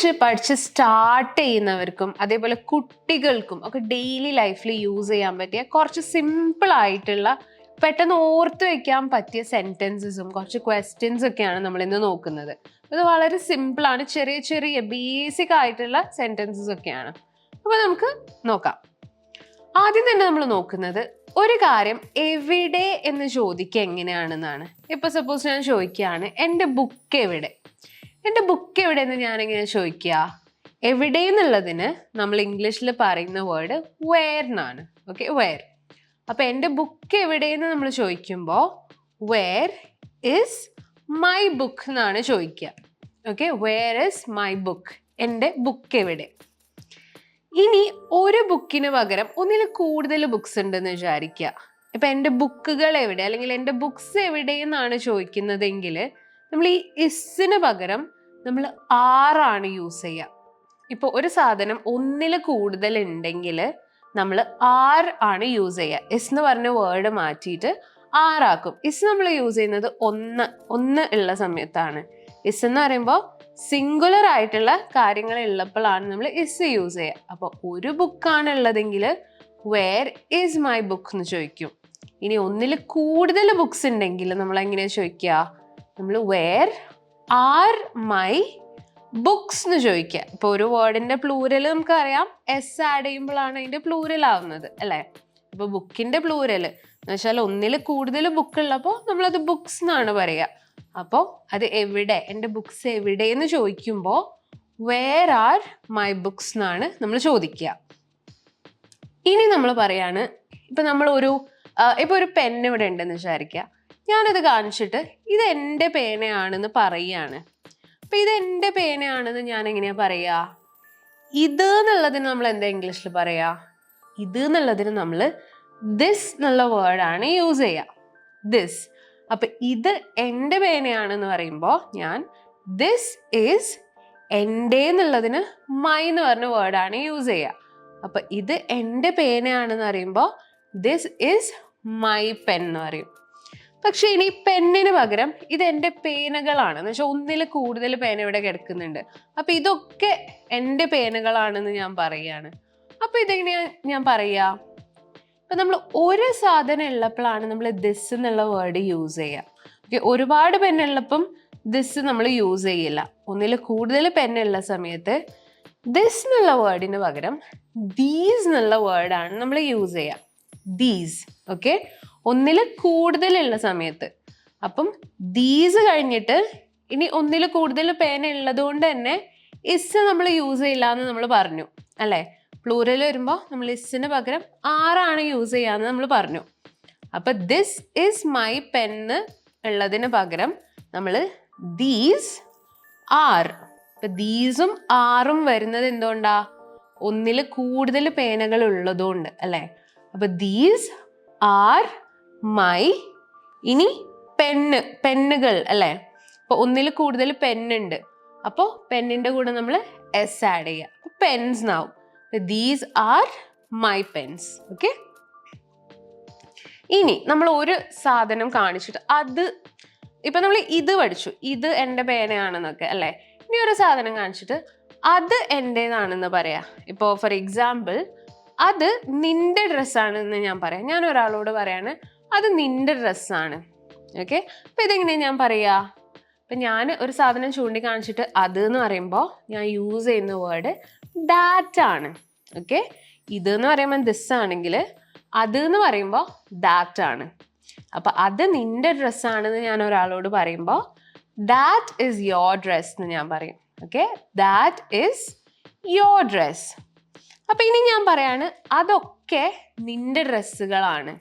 English പഠിച്ച് start ചെയ്യുന്നവർക്കും അതേപോലെ കുട്ടികൾക്കും ഒക്കെ ഡെയിലി ലൈഫിൽ യൂസ് ചെയ്യാൻ പറ്റിയ കുറച്ച് സിമ്പിൾ ആയിട്ടുള്ള പെട്ടെന്ന് ഓർത്ത് വെക്കാൻ പറ്റിയ സെന്റൻസസും കുറച്ച് ക്വസ്റ്റ്യൻസ് ഒക്കെയാണ് നമ്മൾ ഇന്ന് നോക്കുന്നത്. ഇത് വളരെ സിമ്പിളാണ് ചെറിയ ചെറിയ ബേസിക് ആയിട്ടുള്ള സെന്റൻസസ് ഒക്കെയാണ്. അപ്പോൾ നമുക്ക് നോക്കാം. ആദ്യം തന്നെ നമ്മൾ നോക്കുന്നത് ഒരു കാര്യം എവിടെ എന്ന് ചോദിക്കുക എങ്ങനെയാണെന്നാണ്. ഇപ്പോൾ സപ്പോസ് ഞാൻ ചോദിക്കുകയാണ് എന്റെ ബുക്ക് എവിടെ? എന്റെ ബുക്ക് എവിടെയെന്ന് ഞാനിങ്ങനെ ചോദിക്കുക എവിടെ എന്നുള്ളതിന് നമ്മൾ ഇംഗ്ലീഷിൽ പറയുന്ന വേർഡ് വെയർ എന്നാണ് ഓക്കെ വെയർ അപ്പോൾ എന്റെ ബുക്ക് എവിടെയെന്ന് നമ്മൾ ചോദിക്കുമ്പോൾ വെയർ ഇസ് മൈ ബുക്ക് എന്നാണ് ചോദിക്കുക okay where is my book എന്റെ ബുക്ക് എവിടെ? ഇനി ഒരു ബുക്കിന് പകരം ഒന്നിൽ കൂടുതൽ ബുക്സ് ഉണ്ടെന്ന് വിചാരിക്കുക ഇപ്പം എന്റെ ബുക്കുകൾ എവിടെ? അല്ലെങ്കിൽ എന്റെ ബുക്സ് എവിടെയെന്നാണ് ചോദിക്കുന്നതെങ്കിൽ നമ്മൾ ഈ ഇസിന് പകരം നമ്മൾ ആറാണ് യൂസ് ചെയ്യുക ഇപ്പോൾ ഒരു സാധനം ഒന്നിൽ കൂടുതൽ ഉണ്ടെങ്കിൽ നമ്മൾ ആർ ആണ് യൂസ് ചെയ്യുക എസ് എന്ന് പറഞ്ഞ വേർഡ് മാറ്റിയിട്ട് ആറാക്കും. ഇസ് നമ്മൾ യൂസ് ചെയ്യുന്നത് ഒന്ന് ഒന്ന് ഉള്ള സമയത്താണ്. ഇസ് എന്ന് പറയുമ്പോൾ സിംഗുലർ ആയിട്ടുള്ള കാര്യങ്ങൾ ഉള്ളപ്പോഴാണ് നമ്മൾ ഇസ് യൂസ് ചെയ്യുക അപ്പോൾ ഒരു ബുക്കാണ് ഉള്ളതെങ്കിൽ വേർ ഈസ് മൈ ബുക്ക് എന്ന് ചോദിക്കും. ഇനി ഒന്നിൽ കൂടുതൽ ബുക്സ് ഉണ്ടെങ്കിൽ നമ്മൾ എങ്ങനെയാ ചോദിക്കുക നമ്മൾ വേർ ആർ മൈ ബുക്സ് എന്ന് ചോദിക്കുക. ഇപ്പൊ ഒരു വേർഡിന്റെ പ്ലൂരൽ നമുക്കറിയാം. എസ് ആഡ് ചെയ്യുമ്പോഴാണ് അതിന്റെ പ്ലൂരൽ ആവുന്നത് അല്ലേ? ഇപ്പൊ ബുക്കിന്റെ പ്ലൂരൽ എന്ന് വെച്ചാൽ ഒന്നിൽ കൂടുതൽ ബുക്ക് ഉള്ളപ്പോൾ നമ്മളത് ബുക്സ് എന്നാണ് പറയുക. അപ്പോൾ അത് എവിടെ എന്റെ ബുക്സ് എവിടെ എന്ന് ചോദിക്കുമ്പോൾ വേർ ആർ മൈ ബുക്സ് എന്നാണ് നമ്മൾ ചോദിക്കുക. ഇനി നമ്മൾ പറയാണ് ഇപ്പൊ നമ്മൾ ഒരു ഇപ്പൊ ഒരു പെൻ ഇവിടെ ഉണ്ടെന്ന് വിചാരിക്കുക. ഞാനത് കാണിച്ചിട്ട് ഇത് എന്റെ പേനയാണെന്ന് പറയുകയാണ് അപ്പം ഇത് എന്റെ പേനയാണെന്ന് ഞാൻ എങ്ങനെയാ പറയുക ഇത് എന്നുള്ളതിന് നമ്മൾ എന്താ ഇംഗ്ലീഷിൽ പറയാ? ഇത് എന്നുള്ളതിന് നമ്മൾ ദിസ് എന്നുള്ള വേർഡാണ് യൂസ് ചെയ്യുക ദിസ് അപ്പം ഇത് എന്റെ പേനയാണെന്ന് പറയുമ്പോൾ ഞാൻ ദിസ് ഈസ് എന്റെ എന്നുള്ളതിന് മൈ എന്ന് പറഞ്ഞ വേർഡാണ് യൂസ് ചെയ്യുക അപ്പം ഇത് എന്റെ പേനയാണെന്ന് പറയുമ്പോൾ ദിസ് ഈസ് മൈ പെൻ എന്ന് പറയും. പക്ഷെ ഇനി പെന്നിന് പകരം ഇത് എന്റെ പേനകളാണ്. എന്ന് വെച്ചാൽ ഒന്നിൽ കൂടുതൽ പേന ഇവിടെ കിടക്കുന്നുണ്ട്. അപ്പൊ ഇതൊക്കെ എന്റെ പേനകളാണെന്ന് ഞാൻ പറയുകയാണ് അപ്പൊ ഇതെങ്ങനെയാ ഞാൻ പറയാ? ഇപ്പൊ നമ്മൾ ഒരു സാധനം ഉള്ളപ്പോഴാണ് നമ്മൾ ദിസ് എന്നുള്ള വേർഡ് യൂസ് ചെയ്യുക ഓക്കെ ഒരുപാട് പെണ്ണുള്ളപ്പം ദിസ് നമ്മൾ യൂസ് ചെയ്യില്ല. ഒന്നിൽ കൂടുതൽ പെണ്ണുള്ള സമയത്ത് ദിസ് എന്നുള്ള വേർഡിന് പകരം ദീസ് എന്നുള്ള വേർഡാണ് നമ്മൾ യൂസ് ചെയ്യുക ദീസ് ഓക്കെ ഒന്നിൽ കൂടുതലുള്ള സമയത്ത്. അപ്പം ദീസ് കഴിഞ്ഞിട്ട് ഇനി ഒന്നിൽ കൂടുതൽ പേന ഉള്ളത് കൊണ്ട് തന്നെ ഇസ് നമ്മൾ യൂസ് ചെയ്യില്ല എന്ന് നമ്മൾ പറഞ്ഞു. അല്ലേ? പ്ലൂറൽ വരുമ്പോൾ നമ്മൾ ഇസ്സിന് പകരം ആറാണ് യൂസ് ചെയ്യാന്ന് നമ്മൾ പറഞ്ഞു. അപ്പൊ ദിസ് ഇസ് മൈ പെന്ന് ഉള്ളതിന് പകരം നമ്മൾ ദീസ് ആർ ഇപ്പൊ ദീസും ആറും വരുന്നത് എന്തുകൊണ്ടാ? ഒന്നിൽ കൂടുതൽ പേനകൾ ഉള്ളതുകൊണ്ട് അല്ലേ? അപ്പൊ ദീസ് ആർ മൈ ഇനി പെണ്ണ് പെണ്ണുകൾ അല്ലേ? അപ്പൊ ഒന്നിൽ കൂടുതൽ പെണ്ണുണ്ട്. അപ്പോൾ പെണ്ണിന്റെ കൂടെ നമ്മൾ എസ് ആഡ് ചെയ്യുക. പെൻസ് നാവും these are my pens okay ഇനി നമ്മൾ ഒരു സാധനം കാണിച്ചിട്ട് അത് ഇപ്പൊ നമ്മൾ ഇത് പഠിച്ചു. ഇത് എന്റെ പേനയാണെന്നൊക്കെ അല്ലേ? ഇനി ഒരു സാധനം കാണിച്ചിട്ട് അത് എന്റെതാണെന്ന് പറയാ. ഇപ്പോൾ ഫോർ എക്സാമ്പിൾ അത് നിന്റെ ഡ്രസ്സാണെന്ന് ഞാൻ പറയാം. ഞാൻ ഒരാളോട് പറയാണ് അത് നിന്റെ ഡ്രസ്സാണ്. ഓക്കെ അപ്പം ഇതെങ്ങനെയാണ് ഞാൻ പറയുക അപ്പം ഞാൻ ഒരു സാധനം ചൂണ്ടിക്കാണിച്ചിട്ട് അത് എന്ന് പറയുമ്പോൾ ഞാൻ യൂസ് ചെയ്യുന്ന വേർഡ് ദാറ്റ് ആണ്. ഓക്കെ ഇത് എന്ന് പറയുമ്പോൾ ദിസ് ആണെങ്കിൽ അത് എന്ന് പറയുമ്പോൾ ദാറ്റ് ആണ്. അപ്പം അത് നിന്റെ ഡ്രസ്സാണെന്ന് ഞാൻ ഒരാളോട് പറയുമ്പോൾ ദാറ്റ് ഇസ് യോർ ഡ്രസ് എന്ന് ഞാൻ പറയും. Okay that is your dress അപ്പം ഇനി ഞാൻ പറയാണ് അതൊക്കെ നിന്റെ ഡ്രസ്സുകളാണ്.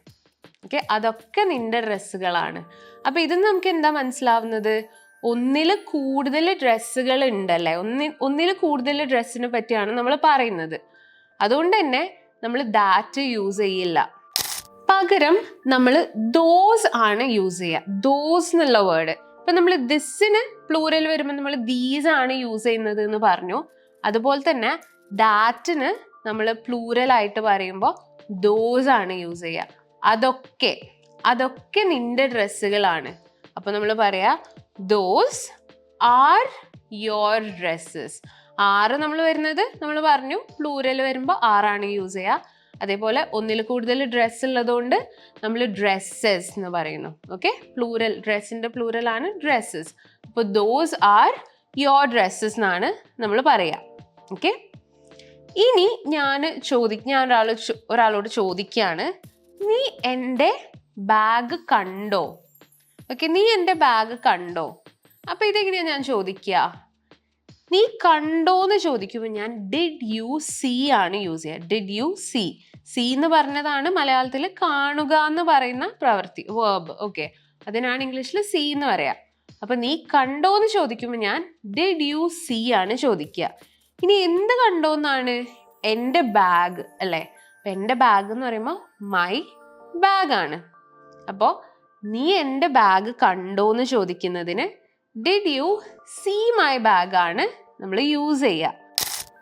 ഓക്കെ? അതൊക്കെ നിന്റെ ഡ്രസ്സുകളാണ്. അപ്പൊ ഇതിന്ന് നമുക്ക് എന്താ മനസ്സിലാവുന്നത്? ഒന്നിൽ കൂടുതൽ ഡ്രസ്സുകൾ ഉണ്ടല്ലേ? ഒന്നി ഒന്നിൽ കൂടുതൽ ഡ്രസ്സിനെ പറ്റിയാണ് നമ്മൾ പറയുന്നത്. അതുകൊണ്ട് തന്നെ നമ്മൾ ദാറ്റ് യൂസ് ചെയ്യില്ല. പകരം നമ്മൾ ദോസ് ആണ് യൂസ് ചെയ്യുക. ദോസ് എന്നുള്ള വേർഡ് ഇപ്പൊ നമ്മൾ ദിസിന് പ്ലൂറൽ വരുമ്പോൾ നമ്മൾ ദീസ് ആണ് യൂസ് ചെയ്യുന്നത് എന്ന് പറഞ്ഞു. അതുപോലെ തന്നെ ദാറ്റിന് നമ്മൾ പ്ലൂറൽ ആയിട്ട് പറയുമ്പോൾ ദോസ് ആണ് യൂസ് ചെയ്യുക. അതൊക്കെ അതൊക്കെ നിന്റെ ഡ്രസ്സുകളാണ്. അപ്പൊ നമ്മൾ പറയാ ദോസ് ആർ യോർ ഡ്രസ്സസ് ആറ് നമ്മൾ വരുന്നത് നമ്മൾ പറഞ്ഞു പ്ലൂരൽ വരുമ്പോൾ ആറാണ് യൂസ് ചെയ്യുക അതേപോലെ ഒന്നിൽ കൂടുതൽ ഡ്രസ്സ് ഉള്ളതുകൊണ്ട് നമ്മൾ ഡ്രസ്സസ് എന്ന് പറയുന്നു ഓക്കെ പ്ലൂരൽ ഡ്രസ്സിന്റെ ആണ് ഡ്രസ്സസ് അപ്പോൾ ദോസ് ആർ യോർ ഡ്രസ്സസ് എന്നാണ് നമ്മൾ പറയുക ഓക്കെ ഇനി ഞാൻ ചോദി ഞാൻ ഒരാൾ ഒരാളോട് ചോദിക്കുകയാണ് നീ എന്റെ ബാഗ് കണ്ടോ? ഓക്കെ നീ എന്റെ ബാഗ് കണ്ടോ? അപ്പോൾ ഇതെങ്ങനെയാണ് ഞാൻ ചോദിക്കുക നീ കണ്ടോ എന്ന് ചോദിക്കുമ്പോൾ ഞാൻ ഡിഡ് യു സി ആണ് യൂസ് ചെയ്യുക. ഡിഡ് യു സി സി എന്ന് പറഞ്ഞതാണ് മലയാളത്തിൽ കാണുക എന്ന് പറയുന്ന പ്രവൃത്തി വേർബ് ഓക്കെ അതിനാണ് ഇംഗ്ലീഷിൽ സി എന്ന് പറയാം. അപ്പൊ നീ കണ്ടോ എന്ന് ചോദിക്കുമ്പോൾ ഞാൻ ഡിഡ് യു സി ആണ് ചോദിക്കുക ഇനി എന്ത് കണ്ടോ എന്നാണ് എന്റെ ബാഗ് അല്ലേ? അപ്പൊ എന്റെ ബാഗ് എന്ന് പറയുമ്പോൾ മൈ ബാഗാണ് അപ്പോൾ നീ എന്റെ ബാഗ് കണ്ടോ എന്ന് ചോദിക്കുന്നതിന് ഡിഡ് യു സീ മൈ ബാഗാണ് നമ്മൾ യൂസ് ചെയ്യുക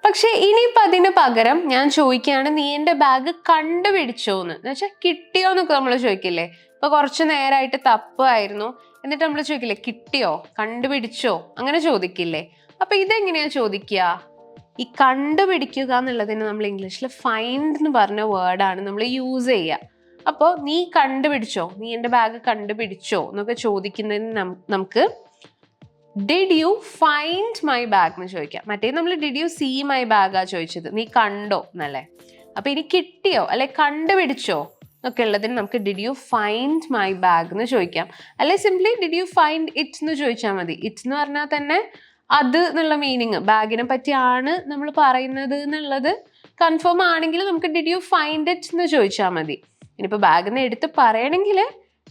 പക്ഷേ ഇനിയിപ്പോൾ അതിന് പകരം ഞാൻ ചോദിക്കുകയാണ് നീ എന്റെ ബാഗ് കണ്ടുപിടിച്ചോ എന്ന്. വെച്ചാൽ കിട്ടിയോ എന്നൊക്കെ നമ്മൾ ചോദിക്കില്ലേ? ഇപ്പൊ കുറച്ച് നേരമായിട്ട് തപ്പായിരുന്നു എന്നിട്ട് നമ്മൾ ചോദിക്കില്ലേ കിട്ടിയോ? കണ്ടുപിടിച്ചോ? അങ്ങനെ ചോദിക്കില്ലേ? അപ്പൊ ഇതെങ്ങനെയാ ചോദിക്കുക? ഈ കണ്ടുപിടിക്കുക എന്നുള്ളതിന് നമ്മൾ ഇംഗ്ലീഷിൽ ഫൈൻഡ് എന്ന് പറഞ്ഞ വേർഡാണ് നമ്മൾ യൂസ് ചെയ്യുക. അപ്പോൾ നീ കണ്ടുപിടിച്ചോ? നീ എന്റെ ബാഗ് കണ്ടുപിടിച്ചോ? എന്നൊക്കെ ചോദിക്കുന്നതിന് നമുക്ക് did you find my bag എന്ന് ചോദിക്കാം. മറ്റേ നമ്മൾ ഡിഡ് യു സീ മൈ ബാഗാ ചോദിച്ചത്. നീ കണ്ടോ എന്നല്ലേ? അപ്പോൾ ഇനി കിട്ടിയോ? അല്ലെ കണ്ടുപിടിച്ചോ? എന്നൊക്കെ ഉള്ളതിന് നമുക്ക് did you find my bag എന്ന് ചോദിക്കാം. അല്ലെ simply did you find it എന്ന് ചോദിച്ചാൽ മതി. ഇറ്റ് എന്ന് പറഞ്ഞാൽ തന്നെ അത് എന്നുള്ള മീനിങ് ബാഗിനെ പറ്റിയാണ് നമ്മൾ പറയുന്നത് എന്നുള്ളത് കൺഫേം ആണെങ്കിൽ നമുക്ക് ഡിഡ് യു ഫൈൻഡ് ഇറ്റ് എന്ന് ചോദിച്ചാൽ മതി. ഇനിയിപ്പോൾ ബാഗിൽ നിന്ന് എടുത്ത് പറയണമെങ്കിൽ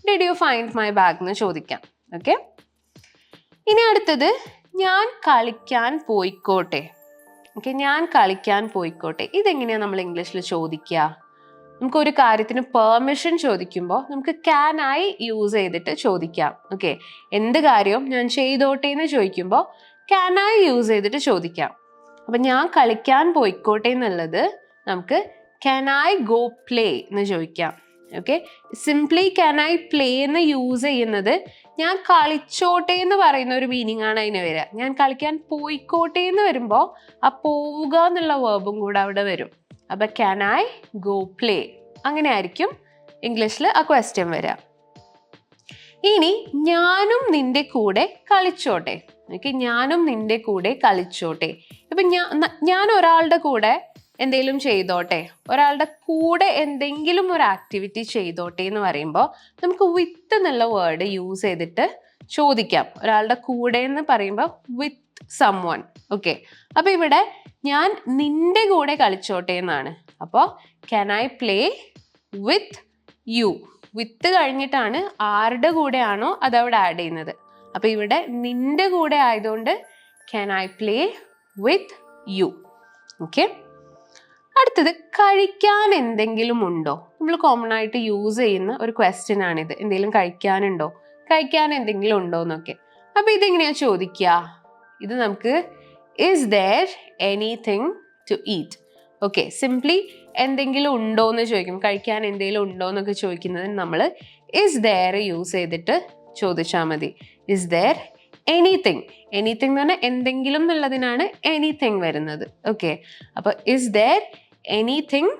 did you find my bag എന്ന് ചോദിക്കാം. ഓക്കെ ഇനി അടുത്തത് ഞാൻ കളിക്കാൻ പോയിക്കോട്ടെ. ഓക്കെ ഞാൻ കളിക്കാൻ പോയിക്കോട്ടെ. ഇതെങ്ങനെയാണ് നമ്മൾ ഇംഗ്ലീഷിൽ ചോദിക്കുക? നമുക്ക് ഒരു കാര്യത്തിന് പെർമിഷൻ ചോദിക്കുമ്പോൾ നമുക്ക് ക്യാൻ ആയി യൂസ് ചെയ്തിട്ട് ചോദിക്കാം. ഓക്കെ എന്ത് കാര്യവും ഞാൻ ചെയ്തോട്ടെ എന്ന് ചോദിക്കുമ്പോൾ ക്യാൻ ഐ യൂസ് ചെയ്തിട്ട് ചോദിക്കാം. അപ്പം ഞാൻ കളിക്കാൻ പോയിക്കോട്ടെ എന്നുള്ളത് നമുക്ക് ക്യാൻ ഐ ഗോ പ്ലേ എന്ന് ചോദിക്കാം. Okay simply can I play എന്ന് യൂസ് ചെയ്യുന്നത് ഞാൻ കളിച്ചോട്ടെ എന്ന് പറയുന്ന ഒരു മീനിങ് ആണ് അതിന് വരിക. ഞാൻ കളിക്കാൻ പോയിക്കോട്ടെ എന്ന് വരുമ്പോൾ ആ പോവുക എന്നുള്ള വേർബും കൂടെ അവിടെ വരും. അപ്പം ക്യാൻ ഐ ഗോ പ്ലേ അങ്ങനെ ആയിരിക്കും ഇംഗ്ലീഷിൽ ആ ക്വസ്റ്റ്യൻ വരിക. ഇനി ഞാനും നിന്റെ കൂടെ കളിച്ചോട്ടെ. ഓക്കെ ഞാനും നിന്റെ കൂടെ കളിച്ചോട്ടെ. ഇപ്പൊ ഞാൻ ഞാൻ ഒരാളുടെ കൂടെ എന്തെങ്കിലും ചെയ്തോട്ടെ? ഒരാളുടെ കൂടെ എന്തെങ്കിലും ഒരു ആക്ടിവിറ്റി ചെയ്തോട്ടെ എന്ന് പറയുമ്പോൾ നമുക്ക് വിത്ത് എന്നുള്ള വേർഡ് യൂസ് ചെയ്തിട്ട് ചോദിക്കാം. ഒരാളുടെ കൂടെ എന്ന് പറയുമ്പോൾ വിത്ത് സം വൺ ഓക്കെ അപ്പൊ ഇവിടെ ഞാൻ നിന്റെ കൂടെ കളിച്ചോട്ടെ എന്നാണ്. അപ്പോൾ can I play with you with കഴിഞ്ഞിട്ടാണ് ആരുടെ കൂടെയാണോ അതവിടെ ആഡ് ചെയ്യുന്നത്? അപ്പൊ ഇവിടെ നിന്റെ കൂടെ ആയതുകൊണ്ട് can I play with you okay അടുത്തത് കഴിക്കാൻ എന്തെങ്കിലും ഉണ്ടോ? നമ്മൾ കോമൺ ആയിട്ട് യൂസ് ചെയ്യുന്ന ഒരു ക്വസ്റ്റ്യൻ ആണിത്. എന്തെങ്കിലും കഴിക്കാനുണ്ടോ? കഴിക്കാൻ എന്തെങ്കിലും ഉണ്ടോ എന്നൊക്കെ. അപ്പൊ ഇതെങ്ങനെയാ ചോദിക്കുക? ഇത് നമുക്ക് is there anything to eat okay simply എന്തെങ്കിലും ഉണ്ടോ എന്ന് ചോദിക്കും. കഴിക്കാൻ എന്തെങ്കിലും ഉണ്ടോ എന്നൊക്കെ ചോദിക്കുന്നതിന് നമ്മൾ ഇസ് ദർ യൂസ് ചെയ്തിട്ട് ചോദിച്ചാൽ മതി. ഇസ് ദർ എനിത്തിങ് എനിത്തിങ് എന്ന് പറഞ്ഞാൽ എന്തെങ്കിലും എന്നുള്ളതിനാണ് എനിത്തിങ് വരുന്നത്. ഓക്കെ അപ്പോൾ is there anything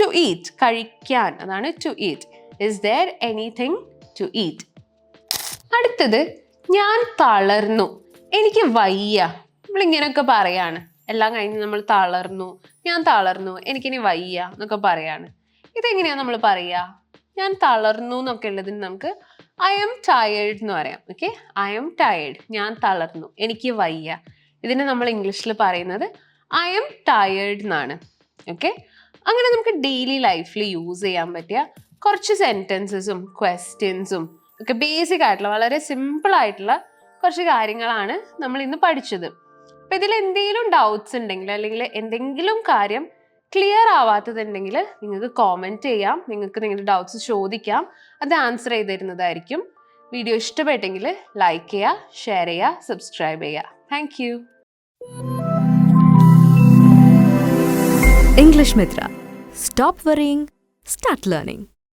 to eat കഴിക്കാൻ. അതാണ് to eat is there anything to eat അടുത്തത് ഞാൻ തളർന്നു. എനിക്ക് വയ്യ. നമ്മളിങ്ങനെയൊക്കെ പറയാണ്. എല്ലാം കഴിഞ്ഞ് നമ്മൾ തളർന്നു. ഞാൻ തളർന്നു. എനിക്കിനി വയ്യ എന്നൊക്കെ പറയാണ്. ഇതെങ്ങനെയാ നമ്മൾ പറയുക ഞാൻ തളർന്നു എന്നൊക്കെ ഉള്ളതിന് നമുക്ക് ഐ എം ടയേർഡ് എന്ന് പറയാം. ഓക്കെ ഐ എം ടയേർഡ് ഞാൻ തളർന്നു. എനിക്ക് വയ്യ. ഇതിനെ നമ്മൾ ഇംഗ്ലീഷിൽ പറയുന്നത് ഐ എം ടയേർഡ് എന്നാണ്. ഓക്കെ അങ്ങനെ നമുക്ക് ഡെയിലി ലൈഫിൽ യൂസ് ചെയ്യാൻ പറ്റിയ കുറച്ച് സെന്റൻസസും ക്വസ്റ്റ്യൻസും ഒക്കെ ബേസിക് ആയിട്ടുള്ള വളരെ സിമ്പിൾ ആയിട്ടുള്ള കുറച്ച് കാര്യങ്ങളാണ് നമ്മൾ ഇന്ന് പഠിച്ചത്. അപ്പം ഇതിൽ എന്തെങ്കിലും ഡൗട്ട്സ് ഉണ്ടെങ്കിൽ അല്ലെങ്കിൽ എന്തെങ്കിലും കാര്യം ക്ലിയർ ആവാത്തതുണ്ടെങ്കിൽ നിങ്ങൾക്ക് കോമെന്റ് ചെയ്യാം. നിങ്ങൾക്ക് നിങ്ങളുടെ ഡൗട്ട്സ് ചോദിക്കാം. അത് ആൻസർ ചെയ്ത് തരുന്നതായിരിക്കും വീഡിയോ ഇഷ്ടപ്പെട്ടെങ്കിൽ ലൈക്ക് ചെയ്യുക ഷെയർ ചെയ്യുക സബ്സ്ക്രൈബ് ചെയ്യുക. Thank you English Mitra stop worrying start learning.